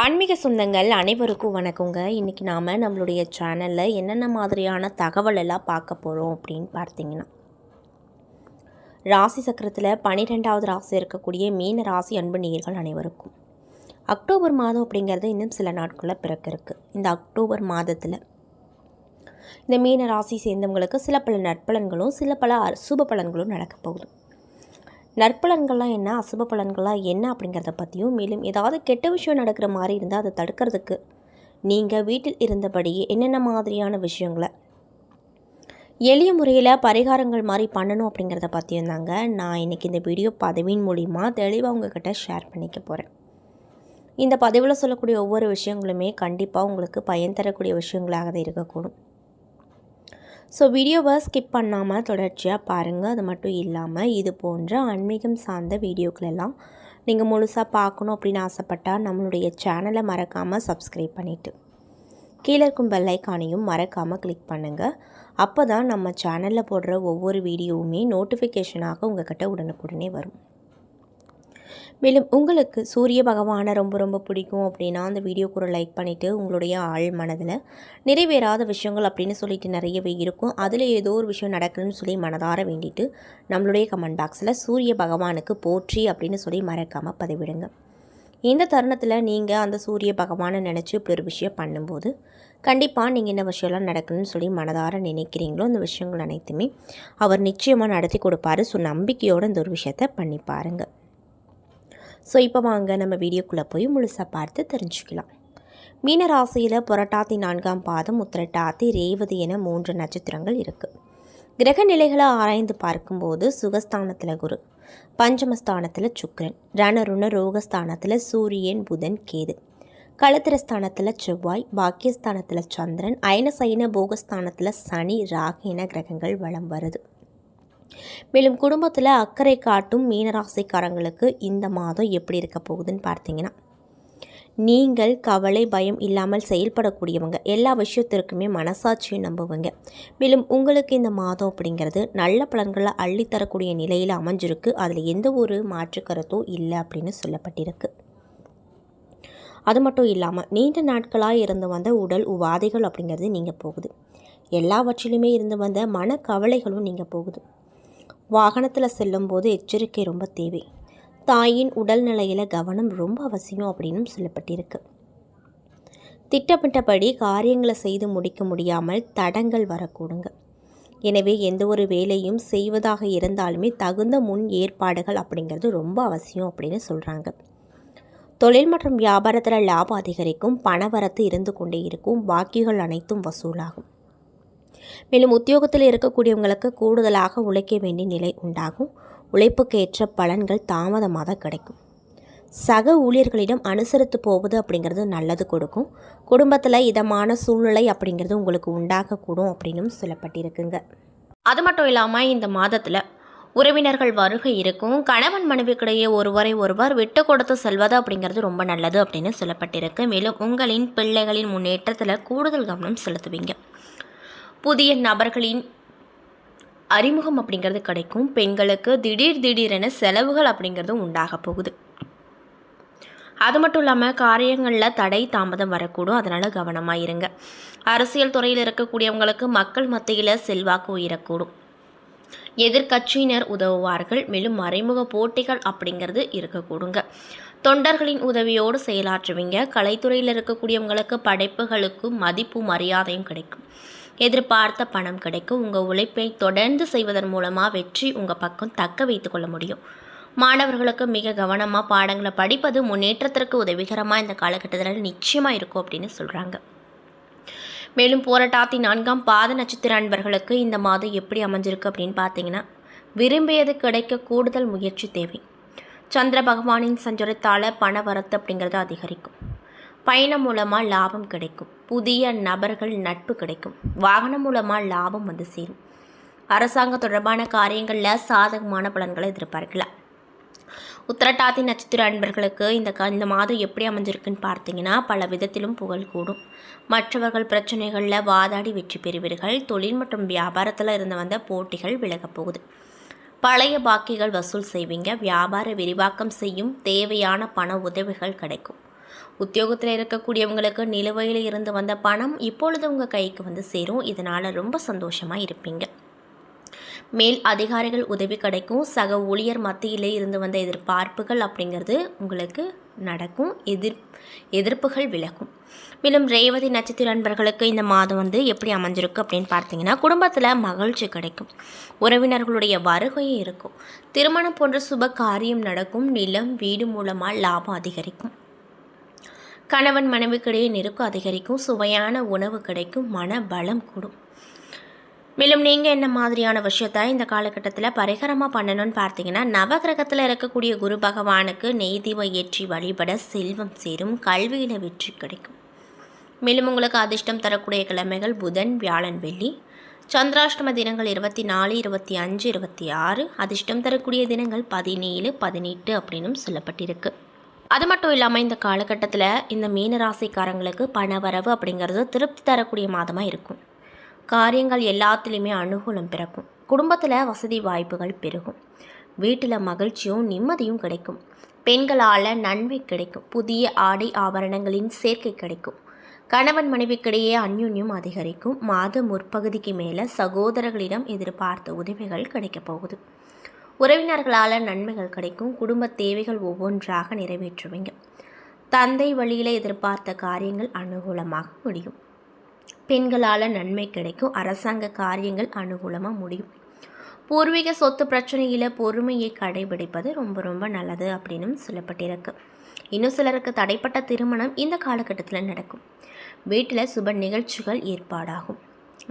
ஆன்மீக சொந்தங்கள் அனைவருக்கும் வணக்கங்க. இன்றைக்கி நாம் நம்மளுடைய சேனலில் என்னென்ன மாதிரியான தகவல் எல்லாம் பார்க்க போகிறோம் அப்படின்னு பார்த்தீங்கன்னா ராசி சக்கரத்தில் பன்னிரெண்டாவது ராசி இருக்கக்கூடிய மீன ராசி அன்பு நேயர்கள் அனைவருக்கும். அக்டோபர் மாதம் அப்படிங்கிறது இன்னும் சில நாட்களில் பிறக்க இருக்குது இந்த அக்டோபர் மாதத்தில் இந்த மீன ராசி சேர்ந்தவங்களுக்கு சில பல நற்பலன்களும் சில பல அசுப பலன்களும் நடக்க போகுது. நற்பலன்கள்லாம் என்ன? அசுப பலன்கள்லாம் என்ன அப்படிங்கிறத பற்றியும் மேலும் ஏதாவது கெட்ட விஷயம் நடக்கிற மாதிரி இருந்தால் அதை தடுக்கிறதுக்கு நீங்கள் வீட்டில் இருந்தபடியே என்னென்ன மாதிரியான விஷயங்களை? எளிய முறையில் பரிகாரங்கள் மாதிரி பண்ணணும் அப்படிங்கிறத பற்றியும் தாங்க நான் இன்றைக்கி இந்த வீடியோ பதவியின் மூலிமா தெளிவாக உங்ககிட்ட ஷேர் பண்ணிக்க போகிறேன் இந்த பதிவில் சொல்லக்கூடிய ஒவ்வொரு விஷயங்களுமே கண்டிப்பாக உங்களுக்கு பயன் தரக்கூடிய விஷயங்களாக இருக்கக்கூடும். ஸோ வீடியோவை ஸ்கிப் பண்ணாமல் தொடர்ச்சியாக பாருங்கள் அது மட்டும் இல்லாமல் இது போன்ற ஆன்மீகம் சார்ந்த வீடியோக்களெல்லாம் நீங்கள் முழுசாக பார்க்கணும் அப்படின்னு ஆசைப்பட்டால் நம்மளுடைய சேனலை மறக்காமல் சப்ஸ்கிரைப் பண்ணிவிட்டு கீழே இருக்கும் பெல்லைக்கானையும் மறக்காமல் கிளிக் பண்ணுங்கள் அப்போ தான் நம்ம சேனலில் போடுற ஒவ்வொரு வீடியோவுமே நோட்டிஃபிகேஷனாக உங்கள்கிட்ட உடனுக்குடனே வரும். மேலும் உங்களுக்கு சூரிய பகவானை ரொம்ப ரொம்ப பிடிக்கும் அப்படின்னா அந்த வீடியோக்கு ஒரு லைக் பண்ணிவிட்டு உங்களுடைய ஆள் மனதில் நிறைவேறாத விஷயங்கள் அப்படின்னு சொல்லிட்டு நிறையவே இருக்கும். அதில் ஏதோ ஒரு விஷயம் நடக்கணும்னு சொல்லி மனதார வேண்டிட்டு நம்மளுடைய கமெண்ட் பாக்ஸில் சூரிய பகவானுக்கு போற்றி அப்படின்னு சொல்லி மறக்காமல் பதிவிடுங்க. இந்த தருணத்தில் நீங்கள் அந்த சூரிய பகவானை நினச்சி இப்படி ஒரு விஷயம் பண்ணும்போது கண்டிப்பாக நீங்கள் என்ன விஷயம்லாம் நடக்கணும்னு சொல்லி மனதார நினைக்கிறீங்களோ அந்த விஷயங்கள் அனைத்துமே அவர் நிச்சயமாக நடத்தி கொடுப்பாரு. ஸோ நம்பிக்கையோடு இந்த ஒரு விஷயத்தை பண்ணி பாருங்கள் ஸோ இப்போ வாங்க நம்ம வீடியோக்குள்ளே போய் முழுசாக பார்த்து தெரிஞ்சுக்கலாம். மீன ராசியில் புரட்டாத்தி நான்காம் பாதம் உத்திரட்டாத்தி ரேவதி என மூன்று நட்சத்திரங்கள் இருக்குது கிரக நிலைகளை ஆராய்ந்து பார்க்கும்போது சுகஸ்தானத்தில் குரு பஞ்சமஸ்தானத்தில் சுக்கரன் ரணருண ரோகஸ்தானத்தில் சூரியன் புதன் கேது களத்திரஸ்தானத்தில் செவ்வாய் பாக்கியஸ்தானத்தில் சந்திரன் அயன சைன போகஸ்தானத்தில் சனி ராகு என கிரகங்கள் வளம் வருது. மேலும் குடும்பத்தில் அக்கறை காட்டும் மீனராசிக்காரங்களுக்கு இந்த மாதம் எப்படி இருக்க போகுதுன்னு பார்த்தீங்கன்னா நீங்கள் கவலை பயம் இல்லாமல் செயல்படக்கூடியவங்க. எல்லா விஷயத்திற்குமே மனசாட்சியை நம்புவங்க. மேலும் உங்களுக்கு இந்த மாதம் அப்படிங்கிறது நல்ல பலன்களை அள்ளித்தரக்கூடிய நிலையில் அமைஞ்சிருக்கு. அதில் எந்த ஒரு மாற்று கருத்தும் இல்லை அப்படின்னு சொல்லப்பட்டிருக்கு. அது மட்டும் இல்லாமல் நீண்ட நாட்களாக இருந்து வந்த உடல் உபாதைகள் அப்படிங்கிறது நீங்கள் போகுது. எல்லாவற்றிலுமே இருந்து வந்த மனக்கவலைகளும் நீங்கள் போகுது. வாகனத்தில் செல்லும்போது எச்சரிக்கை ரொம்ப தேவை. தாயின் உடல்நிலையில் கவனம் ரொம்ப அவசியம் அப்படின்னு சொல்லப்பட்டிருக்கு. திட்டமிட்டபடி காரியங்களை செய்து முடிக்க முடியாமல் தடங்கள் வரக்கூடுங்க. எனவே எந்த ஒரு வேலையும் செய்வதாக இருந்தாலுமே தகுந்த முன் ஏற்பாடுகள் அப்படிங்கிறது ரொம்ப அவசியம் அப்படின்னு சொல்கிறாங்க தொழில் மற்றும் வியாபாரத்தில் லாபம் அதிகரிக்கும் பணவரத்து இருந்து கொண்டே இருக்கும் பாக்கிகள் அனைத்தும் வசூலாகும். மேலும் உத்தியோகத்தில் இருக்கக்கூடியவங்களுக்கு கூடுதலாக உழைக்க வேண்டிய நிலை உண்டாகும். உழைப்புக்கேற்ற பலன்கள் தாமதமாக கிடைக்கும். சக ஊழியர்களிடம் அனுசரித்து போவது அப்படிங்கிறது நல்லது கொடுக்கும். குடும்பத்தில் இதமான சூழ்நிலை அப்படிங்கிறது உங்களுக்கு உண்டாகக்கூடும் அப்படின்னும் சொல்லப்பட்டிருக்குங்க. அது மட்டும் இல்லாமல் இந்த மாதத்தில் உறவினர்கள் வருகை இருக்கும். கணவன் மனைவிக்கிடையே ஒருவரை ஒருவர் விட்டு கொடுத்து செல்வது அப்படிங்கிறது ரொம்ப நல்லது அப்படின்னு சொல்லப்பட்டிருக்கு. மேலும் உங்களின் பிள்ளைகளின் முன்னேற்றத்தில் கூடுதல் கவனம் செலுத்துவீங்க. புதிய நபர்களின் அறிமுகம் அப்படிங்கிறது கிடைக்கும். பெண்களுக்கு திடீர் திடீரென செலவுகள் அப்படிங்கிறதும் உண்டாக போகுது. அது மட்டும் இல்லாமல் காரியங்களில் தடை தாமதம் வரக்கூடும். அதனால் கவனமாக இருங்க. அரசியல் துறையில் இருக்கக்கூடியவங்களுக்கு மக்கள் மத்தியில் செல்வாக்கு உயரக்கூடும். எதிர்கட்சியினர் உதவுவார்கள். மேலும் மறைமுக போட்டிகள் அப்படிங்கிறது இருக்கக்கூடுங்க. தொண்டர்களின் உதவியோடு செயலாற்றுவீங்க. கலைத்துறையில் இருக்கக்கூடியவங்களுக்கு படைப்புகளுக்கும் மதிப்பு மரியாதையும் கிடைக்கும். எதிர்பார்த்த பணம் கிடைக்கும். உங்கள் உழைப்பை தொடர்ந்து செய்வதன் மூலமாக வெற்றி உங்கள் பக்கம் தக்க வைத்து கொள்ள முடியும். மாணவர்களுக்கு மிக கவனமாக பாடங்களை படிப்பது முன்னேற்றத்திற்கு உதவிகரமாக இந்த காலகட்டத்தில் நிச்சயமாக இருக்கும் அப்படின்னு சொல்கிறாங்க மேலும் போராட்டாத்தி நான்காம் பாத நட்சத்திர அன்பர்களுக்கு இந்த மாதம் எப்படி அமைஞ்சிருக்கு அப்படின்னு பார்த்தீங்கன்னா விரும்பியது கிடைக்க கூடுதல் முயற்சி தேவை. சந்திர பகவானின் சஞ்சரத்தால் பணவரத்து அப்படிங்கிறது அதிகரிக்கும். பயணம் மூலமாக லாபம் கிடைக்கும். புதிய நபர்கள் நட்பு கிடைக்கும். வாகனம் மூலமாக லாபம் வந்து சேரும். அரசாங்க தொடர்பான காரியங்களில் சாதகமான பலன்களை எதிர்பார்க்கலாம். உத்திரட்டாதி நட்சத்திர அன்பர்களுக்கு இந்த க இந்த மாதம் எப்படி அமைஞ்சிருக்குன்னு பார்த்தீங்கன்னா பல விதத்திலும் புகழ் கூடும். மற்றவர்கள் பிரச்சனைகளில் வாதாடி வெற்றி பெறுவீர்கள். தொழில் மற்றும் வியாபாரத்தில் இருந்து வந்த போட்டிகள் விலகப் போகுது. பழைய பாக்கிகள் வசூல் செய்வீங்க. வியாபார விரிவாக்கம் செய்யும் தேவையான பண உதவிகள் கிடைக்கும். உத்தியோகத்தில் இருக்கக்கூடியவங்களுக்கு நிலுவையில் இருந்து வந்த பணம் இப்பொழுது உங்கள் கைக்கு வந்து சேரும். இதனால் ரொம்ப சந்தோஷமாக இருப்பீங்க. மேல் அதிகாரிகள் உதவி கிடைக்கும். சக ஊழியர் மத்தியிலே இருந்து வந்த எதிர்பார்ப்புகள் அப்படிங்கிறது உங்களுக்கு நடக்கும். எதிர் எதிர்ப்புகள் விலகும். மேலும் ரேவதி நட்சத்திர நண்பர்களுக்கு இந்த மாதம் வந்து எப்படி அமைஞ்சிருக்கு அப்படின்னு பார்த்தீங்கன்னா குடும்பத்தில் மகிழ்ச்சி கிடைக்கும். உறவினர்களுடைய வருகையும் இருக்கும். திருமணம் போன்ற சுப காரியம் நடக்கும். நிலம் வீடு மூலமாக லாபம் அதிகரிக்கும். கணவன் மனைவிக்கிடையே நெருக்கம் அதிகரிக்கும். சுவையான உணவு கிடைக்கும். மன பலம் கூடும். மேலும் நீங்கள் என்ன மாதிரியான விஷயத்த இந்த காலகட்டத்தில் பரிகாரமாக பண்ணணும்னு பார்த்தீங்கன்னா நவகிரகத்தில் இருக்கக்கூடிய குரு பகவானுக்கு நெய் தீபம் ஏற்றி வழிபட செல்வம் சேரும். கல்வியில் வெற்றி கிடைக்கும். மேலும் உங்களுக்கு அதிர்ஷ்டம் தரக்கூடிய கிழமைகள் புதன் வியாழன் வெள்ளி. சந்திராஷ்டம தினங்கள் இருபத்தி நாலு இருபத்தி அஞ்சு இருபத்தி ஆறு அதிர்ஷ்டம் தரக்கூடிய தினங்கள் பதினேழு பதினெட்டு அப்படின்னும் சொல்லப்பட்டிருக்கு. அது மட்டும் இல்லாமல் இந்த காலகட்டத்தில் இந்த மீன ராசிக்காரங்களுக்கு பண வரவு அப்படிங்கிறது திருப்தி தரக்கூடிய மாதமாக இருக்கும். காரியங்கள் எல்லாத்துலேயுமே அனுகூலம் பிறக்கும். குடும்பத்தில் வசதி வாய்ப்புகள் பெருகும். வீட்டில் மகிழ்ச்சியும் நிம்மதியும் கிடைக்கும். பெண்களால் நன்மை கிடைக்கும். புதிய ஆடை ஆபரணங்களின் சேர்க்கை கிடைக்கும். கணவன் மனைவிக்கிடையே அந்யுன்யம் அதிகரிக்கும். மாத முற்பகுதிக்கு மேலே சகோதரர்களிடம் எதிர்பார்த்த உதவிகள் கிடைக்கப் போகுது. உறவினர்களால் நன்மைகள் கிடைக்கும். குடும்ப தேவைகள் ஒவ்வொன்றாக நிறைவேற்றுவீங்க. தந்தை வழியில் எதிர்பார்த்த காரியங்கள் அனுகூலமாக முடியும். பெண்களால் நன்மை கிடைக்கும். அரசாங்க காரியங்கள் அனுகூலமாக முடியும். பூர்வீக சொத்து பிரச்சனையில் பொறுமையை கடைபிடிப்பது ரொம்ப ரொம்ப நல்லது அப்படின்னு சொல்லப்பட்டிருக்கு. இன்னும் சிலருக்கு தடைப்பட்ட திருமணம் இந்த காலகட்டத்தில் நடக்கும். வீட்டில் சுப நிகழ்ச்சிகள் ஏற்பாடாகும்.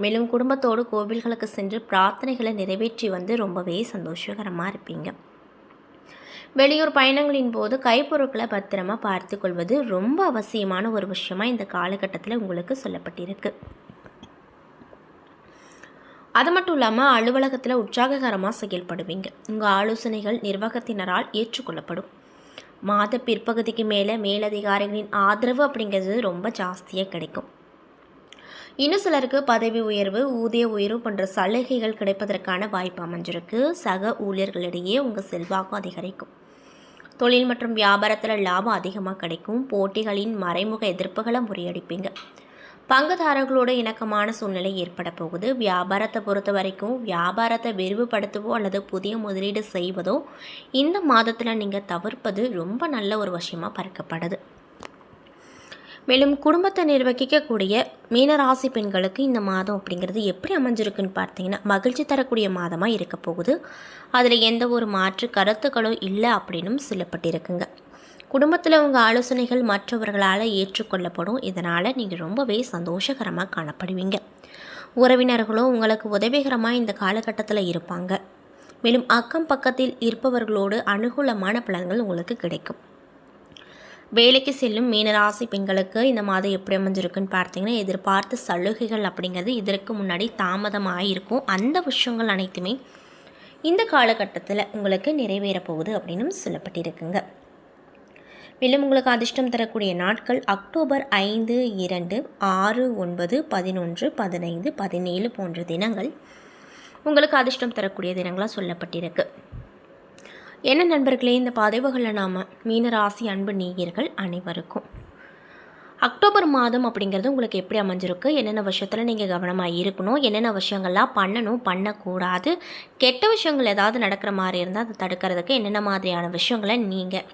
மேலும் குடும்பத்தோடு கோவில்களுக்கு சென்று பிரார்த்தனைகளை நிறைவேற்றி வந்து ரொம்பவே சந்தோஷகரமாக இருப்பீங்க. வெளியூர் பயணங்களின் போது கைப்பொருட்களை பத்திரமா பார்த்து கொள்வது ரொம்ப அவசியமான ஒரு விஷயமாக இந்த காலகட்டத்தில் உங்களுக்கு சொல்லப்பட்டிருக்கு. அது மட்டும் இல்லாமல் அலுவலகத்தில் உற்சாககரமாக செயல்படுவீங்க. உங்கள் ஆலோசனைகள் நிர்வாகத்தினரால் ஏற்றுக்கொள்ளப்படும். மாத பிற்பகுதிக்கு மேலே மேலதிகாரிகளின் ஆதரவு அப்படிங்கிறது ரொம்ப ஜாஸ்தியாக கிடைக்கும். இன்னும் சிலருக்கு பதவி உயர்வு ஊதிய உயர்வு போன்ற சலுகைகள் கிடைப்பதற்கான வாய்ப்பு அமைஞ்சிருக்கு. சக ஊழியர்களிடையே உங்கள் செல்வாக்கும் அதிகரிக்கும். தொழில் மற்றும் வியாபாரத்தில் லாபம் அதிகமாக கிடைக்கும். போட்டிகளின் மறைமுக எதிர்ப்புகளை முறியடிப்பீங்க. பங்குதாரர்களோட இணக்கமான சூழ்நிலை ஏற்பட போகுது. வியாபாரத்தை பொறுத்த வரைக்கும் வியாபாரத்தை விரிவுபடுத்தவோ அல்லது புதிய முதலீடு செய்வதோ இந்த மாதத்தில் நீங்கள் தவிர்ப்பது ரொம்ப நல்ல ஒரு விஷயமாக பார்க்கப்படுது. மேலும் குடும்பத்தை நிர்வகிக்கக்கூடிய மீனராசி பெண்களுக்கு இந்த மாதம் அப்படிங்கிறது எப்படி அமைஞ்சிருக்குன்னு பார்த்தீங்கன்னா மகிழ்ச்சி தரக்கூடிய மாதமாக இருக்க போகுது. அதில் எந்த ஒரு மாற்று கருத்துக்களும் இல்லை அப்படின்னும் சொல்லப்பட்டிருக்குங்க. குடும்பத்தில் உங்கள் ஆலோசனைகள் மற்றவர்களால் ஏற்றுக்கொள்ளப்படும். இதனால் நீங்கள் ரொம்பவே சந்தோஷகரமாக காணப்படுவீங்க. உறவினர்களும் உங்களுக்கு உதவிகரமாக இந்த காலகட்டத்தில் இருப்பாங்க. மேலும் அக்கம் பக்கத்தில் இருப்பவர்களோடு அனுகூலமான பலன்கள் உங்களுக்கு கிடைக்கும். வேலைக்கு செல்லும் மீனராசி பெண்களுக்கு இந்த மாதம் எப்படி அமைஞ்சிருக்குன்னு பார்த்தீங்கன்னா எதிர்பார்த்த சலுகைகள் அப்படிங்கிறது இதற்கு முன்னாடி தாமதமாக இருக்கும். அந்த விஷயங்கள் அனைத்துமே இந்த காலகட்டத்தில் உங்களுக்கு நிறைவேற போகுது அப்படின்னு சொல்லப்பட்டிருக்குங்க. மேலும் உங்களுக்கு அதிர்ஷ்டம் தரக்கூடிய நாட்கள் அக்டோபர் ஐந்து இரண்டு ஆறு ஒன்பது பதினொன்று பதினைந்து பதினேழு போன்ற தினங்கள் உங்களுக்கு அதிர்ஷ்டம் தரக்கூடிய தினங்களாக சொல்லப்பட்டிருக்கு. என்ன நண்பர்களே இந்த பதவிகளில் நாம் மீனராசி அன்பு நீயர்கள் அனைவருக்கும். அக்டோபர் மாதம் அப்படிங்கிறது உங்களுக்கு எப்படி அமைஞ்சிருக்கு? என்னென்ன விஷயத்தில் நீங்கள் கவனமாக இருக்கணும்? என்னென்ன விஷயங்கள்லாம் பண்ணணும்? பண்ணக்கூடாது? கெட்ட விஷயங்கள் ஏதாவது நடக்கிற மாதிரி இருந்தால் அதை தடுக்கிறதுக்கு என்னென்ன மாதிரியான விஷயங்களை நீங்கள்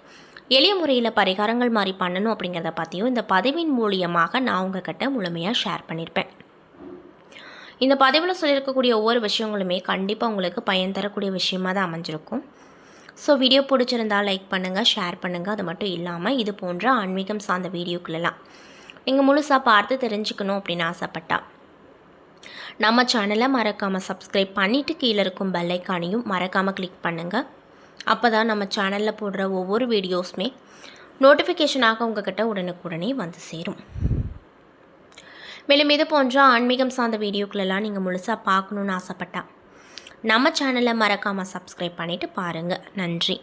எளிய முறையில் பரிகாரங்கள் மாதிரி பண்ணணும் அப்படிங்கிறத பற்றியும் இந்த பதிவின் மூலியமாக நான் உங்ககிட்ட முழுமையாக ஷேர் பண்ணியிருப்பேன் இந்த பதிவில் சொல்லியிருக்கக்கூடிய ஒவ்வொரு விஷயங்களுமே கண்டிப்பாக உங்களுக்கு பயன் தரக்கூடிய விஷயமாக தான் அமைஞ்சிருக்கும். ஸோ வீடியோ பிடிச்சிருந்தால் லைக் பண்ணுங்கள் ஷேர் பண்ணுங்கள் அது மட்டும் இல்லாமல் இது போன்ற ஆன்மீகம் சார்ந்த வீடியோக்களெல்லாம் நீங்கள் முழுசாக பார்த்து தெரிஞ்சுக்கணும் அப்படின்னு ஆசைப்பட்டா நம்ம சேனலை மறக்காமல் சப்ஸ்கிரைப் பண்ணிவிட்டு கீழே இருக்கும் பெல்லைக்கானையும் மறக்காமல் கிளிக் பண்ணுங்கள் அப்போ தான் நம்ம சேனலில் போடுற ஒவ்வொரு வீடியோஸுமே நோட்டிஃபிகேஷனாக உங்ககிட்ட உடனுக்குடனே வந்து சேரும். மேலும் இது போன்ற ஆன்மீகம் சார்ந்த வீடியோக்களெல்லாம் நீங்கள் முழுசாக பார்க்கணுன்னு ஆசைப்பட்டா நம்ம சேனலை மறக்காமல் சப்ஸ்கிரைப் பண்ணிவிட்டு பாருங்கள் நன்றி.